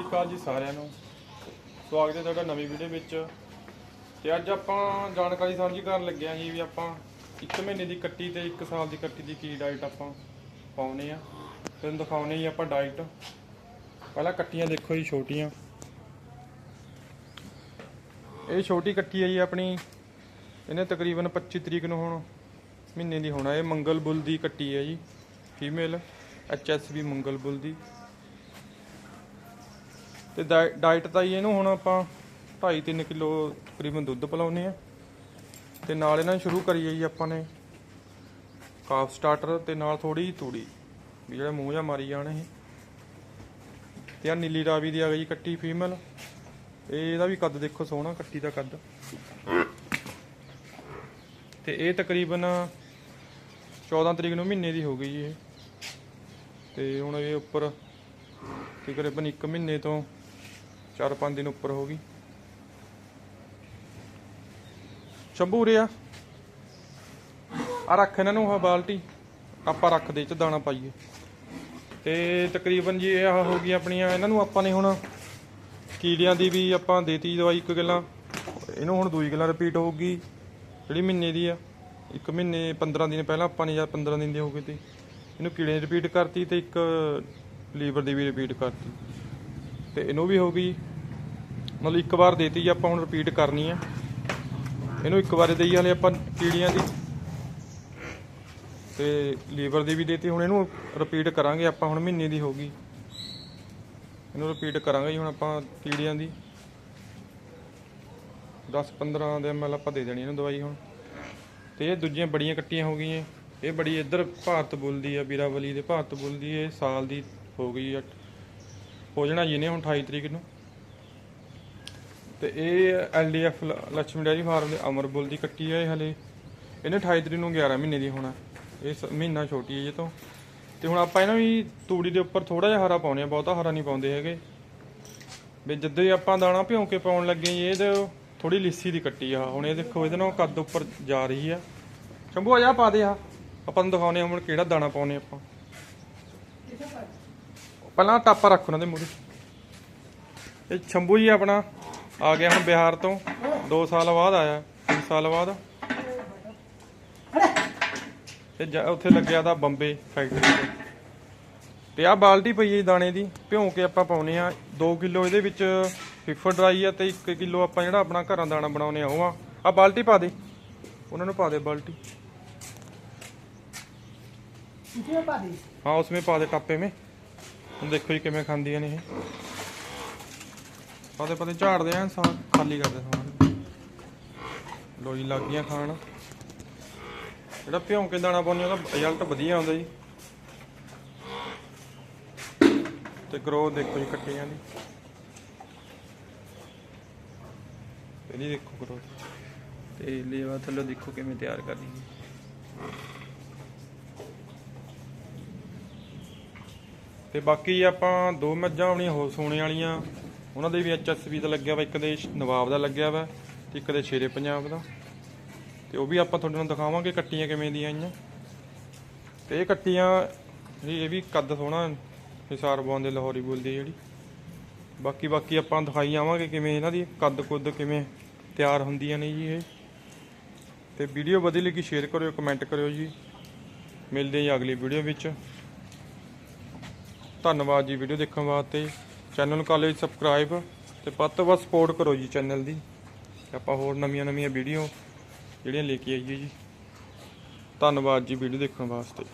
ਸਤਿ ਸ਼੍ਰੀ ਅਕਾਲ ਜੀ ਸਾਰਿਆਂ ਨੂੰ। ਸਵਾਗਤ ਹੈ ਤੁਹਾਡਾ ਨਵੀਂ ਵੀਡੀਓ ਵਿੱਚ। ਤੇ ਅੱਜ ਆਪਾਂ ਜਾਣਕਾਰੀ ਸਾਂਝੀ ਕਰਨ ਲੱਗੇ ਹਾਂ ਜੀ ਵੀ ਆਪਾਂ 1 ਮਹੀਨੇ ਦੀ ਕੱਟੀ ਤੇ 1 ਸਾਲ ਦੀ ਕੱਟੀ ਦੀ ਕੀ ਡਾਈਟ ਆਪਾਂ ਪਾਉਨੇ ਆ। ਤੁਹਾਨੂੰ ਦਿਖਾਉਨੇ ਜੀ ਆਪਾਂ ਡਾਈਟ ਪਹਿਲਾਂ ਕੱਟੀਆਂ ਦੇਖੋ ਜੀ ਛੋਟੀਆਂ। ਇਹ ਛੋਟੀ ਕੱਟੀ ਹੈ ਜੀ ਆਪਣੀ। ਇਹਨੇ ਤਕਰੀਬਨ 25 ਤਰੀਕ ਨੂੰ ਹੁਣ ਮਹੀਨੇ ਦੀ ਹੋਣਾ। ਇਹ ਮੰਗਲ ਬੁੱਲ ਦੀ ਕੱਟੀ ਹੈ ਜੀ। ਫੀਮੇਲ ਐਚਐਸਬੀ ਮੰਗਲ ਬੁੱਲ ਦੀ। ਤੇ ਡਾਈ- ਡਾਈਟ ਤਾਂ ਜੀ ਇਹਨੂੰ ਹੁਣ ਆਪਾਂ 2.5-3 ਕਿਲੋ ਤਕਰੀਬਨ ਦੁੱਧ ਪਿਲਾਉਨੇ ਆ ਤੇ ਨਾਲ ਇਹਨਾਂ ਨੂੰ ਸ਼ੁਰੂ ਕਰੀਏ ਜੀ ਆਪਾਂ ਨੇ ਕਾਫ ਸਟਾਰਟਰ ਤੇ ਨਾਲ ਥੋੜੀ ਜਿਹੀ ਤੂੜੀ, ਵੀ ਜਿਹੜਾ ਮੂੰਹ ਜਾਂ ਮਾਰੀ ਜਾਣ ਇਹ। ਤੇ ਆ ਨੀਲੀ ਰਾਵੀ ਦੀ ਆ ਗਈ ਕੱਟੀ ਫੀਮੇਲ। ਇਹ ਇਹਦਾ ਵੀ ਕੱਦ ਦੇਖੋ ਸੋਹਣਾ, ਕੱਟੀ ਦਾ ਕੱਦ। ਤੇ ਇਹ ਤਕਰੀਬਨ 14 ਤਰੀਕ ਨੂੰ ਮਹੀਨੇ ਦੀ ਹੋ ਗਈ ਜੀ ਇਹ। ਤੇ ਹੁਣ ਇਹ ਉੱਪਰ ਤਕਰੀਬਨ 1 ਮਹੀਨੇ ਤੋਂ 4-5 ਦਿਨ ਉੱਪਰ ਹੋ ਗਈ। ਸ਼ੰਭੂ ਆ। ਆ ਰੱਖ ਇਹਨਾਂ ਨੂੰ ਆਹ ਬਾਲਟੀ। ਆਪਾਂ ਰੱਖ ਚ ਦਾਣਾ ਪਾਈਏ। ਤੇ ਤਕਰੀਬਨ ਜੀ ਇਹ ਹੋ ਗਈ ਆਪਣੀਆਂ, ਇਹਨਾਂ ਨੂੰ ਆਪਾਂ ਨੇ ਹੁਣ ਕੀੜਿਆਂ ਦੀ ਵੀ ਆਪਾਂ ਦੇਤੀ ਦਵਾਈ ਇੱਕ ਗੱਲਾਂ ਇਹਨੂੰ ਹੁਣ ਦੂਜੀ ਗੱਲਾਂ ਰਿਪੀਟ ਹੋਊਗੀ, ਜਿਹੜੀ ਮਹੀਨੇ ਦੀ ਆ। ਇੱਕ ਮਹੀਨੇ 15 ਦਿਨ ਪਹਿਲਾਂ ਆਪਾਂ ਨੇ ਜਾਂ 15 ਦਿਨ ਦੇ ਹੋ ਗਏ ਤੇ। ਇਹਨੂੰ ਕੀੜੇ ਦੀ ਰਿਪੀਟ ਕਰਤੀ ਤੇ ਇੱਕ ਲੀਵਰ ਦੀ ਵੀ ਰਿਪੀਟ ਕਰਤੀ। ਤੇ ਇਹਨੂੰ ਵੀ ਹੋ ਗਈ, ਮਤਲਬ ਇੱਕ ਵਾਰ ਦੇਤੀ ਜੀ ਆਪਾਂ ਹੁਣ ਰਿਪੀਟ ਕਰਨੀ ਆ। ਇਹਨੂੰ ਇੱਕ ਵਾਰ ਦੇਈ ਹਲੇ ਆਪਾਂ ਕੀੜੀਆਂ ਦੀ। ਤੇ ਲੀਵਰ ਦੀ ਵੀ ਦੇਤੀ, ਹੁਣ ਇਹਨੂੰ ਰਿਪੀਟ ਕਰਾਂਗੇ ਆਪਾਂ, ਹੁਣ ਮਹੀਨੇ ਦੀ ਹੋ ਗਈ। ਇਹਨੂੰ ਰਿਪੀਟ ਕਰਾਂਗੇ ਜੀ, ਹੁਣ ਆਪਾਂ ਕੀੜੀਆਂ ਦੀ। 10 15 ਦੇ ਐਮਐਲ ਆਪਾਂ ਦੇ ਦੇਣੀ ਇਹਨੂੰ ਦਵਾਈ ਹੁਣ। ਤੇ ਇਹ ਦੂਜੀਆਂ ਬੜੀਆਂ ਕੱਟੀਆਂ ਹੋ ਗਈਆਂ। ਇਹ ਬੜੀ ਇੱਧਰ ਭਾਰਤ ਬੋਲਦੀ ਦੀ ਆ ਵੀਰਾਵਲੀ ਦੇ ਭਾਰਤ ਬੋਲਦੀ ਇਹ ਸਾਲ ਦੀ ਹੋ ਗਈ ਆ। ਹੋ ਜਾਣਾ ਜੀ ਨੇ ਹੁਣ 28 ਤਰੀਕ ਨੂੰ। ਤੇ ਇਹ ਐਲਡੀਐਫ ਲక్ష్ਮੀ ਡੈਰੀ ਫਾਰਮ ਦੇ ਅਮਰਬੁਲ ਦੀ ਕੱਟੀ ਆ ਇਹ ਹਲੇ। ਇਹਨੇ 28 ਤਰੀਕ ਨੂੰ 11 ਮਹੀਨੇ ਦੀ ਹੋਣਾ। ਇਹ ਸ- ਮਹੀਨਾ ਛੋਟੀ ਹੈ ਇਹ ਤੋਂ। ਤੇ ਹੁਣ ਆਪਾਂ ਇਹਨਾਂ ਵੀ ਤੂੜੀ ਦੇ ਉੱਪਰ ਥੋੜਾ ਜਿਹਾ ਹਰਾ ਪਾਉਨੇ ਆ, ਬਹੁਤਾ ਹਰਾ ਨਹੀਂ ਪਾਉਂਦੇ ਹੈਗੇ। ਵੀ ਜਦੋਂ ਹੀ ਆਪਾਂ ਦਾਣਾ ਭਿਉਂ ਕੇ ਪਾਉਣ ਲੱਗੇ ਜੀ ਇਹਦੇ ਥੋੜੀ ਲਿੱਸੀ ਦੀ ਕੱਟੀ ਆ। ਹੁਣ ਇਹ ਦੇਖੋ, ਇਹਦੇ ਨਾਲ ਕੱਦ ਉੱਪਰ ਜਾ ਰਹੀ ਆ। ਸ਼ੰਭੂ ਆ ਜਾ ਪਾ ਦੇ ਆ। ਆਪਾਂ ਨੂੰ ਦਿਖਾਉਨੇ ਆ ਹੁਣ ਕਿਹੜਾ ਦਾਣਾ ਪਾਉਨੇ ਆਪਾਂ। ਪਹਿਲਾਂ ਟਾਪਾ ਰੱਖ ਉਹਨਾਂ ਦੇ ਮੂਰੇ ਇਹ ਸ਼ੰਭੂ ਜੀ ਆਪਣਾ ਆ ਗਿਆ ਹੁਣ ਬਿਹਾਰ ਤੋਂ 2 ਸਾਲ ਬਾਅਦ ਆਇਆ 3 ਸਾਲ ਬਾਅਦ ਤੇ ਜਾ- ਉੱਥੇ ਲੱਗਿਆ ਦਾ ਬੰਬੇ ਫੈਕਟਰੀ ਤੇ ਤੇ ਆ ਬਾਲਟੀ ਪਈ ਹੈ ਜੀ ਦਾਣੇ ਦੀ ਭਿਉਂ ਕੇ ਆਪਾਂ ਪਾਉਨੇ ਆ 2 ਕਿਲੋ ਇਹਦੇ ਵਿੱਚ ਫਿਫਰ ਡਰਾਈ ਆ ਤੇ 1 ਕਿਲੋ ਆਪਾਂ ਜਿਹੜਾ ਆਪਣਾ ਘਰਾਂ ਦਾਣਾ ਬਣਾਉਨੇ ਆ ਉਹ ਆ ਆ ਬਾਲਟੀ ਪਾ ਦੇ ਉਹਨਾਂ ਨੂੰ ਪਾ ਦੇ ਬਾਲਟੀ इसमें पा दी हाँ उसमें पा दे टापे में ਹੁਣ ਦੇਖੋ ਜੀ ਕਿਵੇਂ ਖਾਂਦੀਆਂ ਨੇ ਇਹ। ਪਾਦੇ ਪਾਦੇ ਝਾੜਦੇ ਆਂ ਸਾਂ ਖਾਲੀ ਕਰਦੇ ਸਮਾਨ ਲੋਈ ਲੱਗ ਗਈਆਂ ਖਾਣ। ਜਿਹੜਾ ਭਿਉਂ ਕੇ ਦਾਣਾ ਪਾਉਂਦੇ ਉਹਦਾ ਰਿਜ਼ਲਟ ਵਧੀਆ ਆਉਂਦਾ ਜੀ। ਤੇ ਗਰੋਥ ਦੇਖੋ ਜੀ ਕੱਟੀਆਂ ਦੀ ਇਹਦੀ ਦੇਖੋ ਗਰੋਥ ਤੇ ਲੇਵਾ ਥੱਲੇ ਦੇਖੋ ਕਿਵੇਂ ਤਿਆਰ ਕਰਨੀ। ਹੈ ਤੇ ਬਾਕੀ ਆਪਾਂ ਦੋ ਮੱਝਾਂ ਆਪਣੀਆਂ ਹੋਰ ਸੋਨੇ ਵਾਲੀਆਂ, ਉਹਨਾਂ ਦੇ ਵੀ ਐਚਐਸਬੀ ਦਾ ਲੱਗਿਆ ਵਾ, ਇੱਕ ਦੇ ਨਵਾਬ ਦਾ ਲੱਗਿਆ ਵਾ ਤੇ ਇੱਕ ਦੇ ਸ਼ੇਰੇ ਪੰਜਾਬ ਦਾ। ਤੇ ਉਹ ਵੀ ਆਪਾਂ ਤੁਹਾਡੇ ਨੂੰ ਦਿਖਾਵਾਂਗੇ ਕੱਟੀਆਂ ਕਿਵੇਂ ਦੀਆਂ ਆਈਆਂ। ਤੇ ਇਹ ਕੱਟੀਆਂ, ਇਹ ਇਹ ਵੀ ਕੱਦ ਸੋਹਣਾ ਹਿਸਾਰ ਬੋਨ ਦੇ ਲਾਹੌਰੀ ਬੋਲਦੀ ਜਿਹੜੀ। ਬਾਕੀ ਬਾਕੀ ਆਪਾਂ ਦਿਖਾਈ ਆਵਾਂਗੇ ਕਿਵੇਂ ਇਹਨਾਂ ਦੀ ਕੱਦ ਕੁੱਦ ਕਿਵੇਂ ਤਿਆਰ ਹੁੰਦੀਆਂ ਨੇ ਜੀ ਇਹ। ਤੇ ਵੀਡੀਓ ਵਧੀਆ ਲੱਗੀ, ਸ਼ੇਅਰ ਕਰਿਓ, ਕਮੈਂਟ ਕਰਿਓ ਜੀ। ਮਿਲਦੇ ਹਾਂ ਜੀ ਅਗਲੀ ਵੀਡੀਓ ਵਿੱਚ। ਧੰਨਵਾਦ ਜੀ ਵੀਡੀਓ ਦੇਖਣ ਵਾਸਤੇ। ਚੈਨਲ ਨੂੰ ਕਰ ਲਿਓ ਸਬਸਕ੍ਰਾਈਬ ਤੇ ਵੱਧ ਤੋਂ ਵੱਧ ਸਪੋਰਟ ਕਰੋ ਜੀ ਚੈਨਲ ਦੀ। ਆਪਾਂ ਹੋਰ ਨਵੀਆਂ ਨਵੀਆਂ ਵੀਡੀਓ ਜਿਹੜੀਆਂ ਲੈ ਕੇ ਆਈਏ ਜੀ। ਧੰਨਵਾਦ ਜੀ ਵੀਡੀਓ ਦੇਖਣ ਵਾਸਤੇ।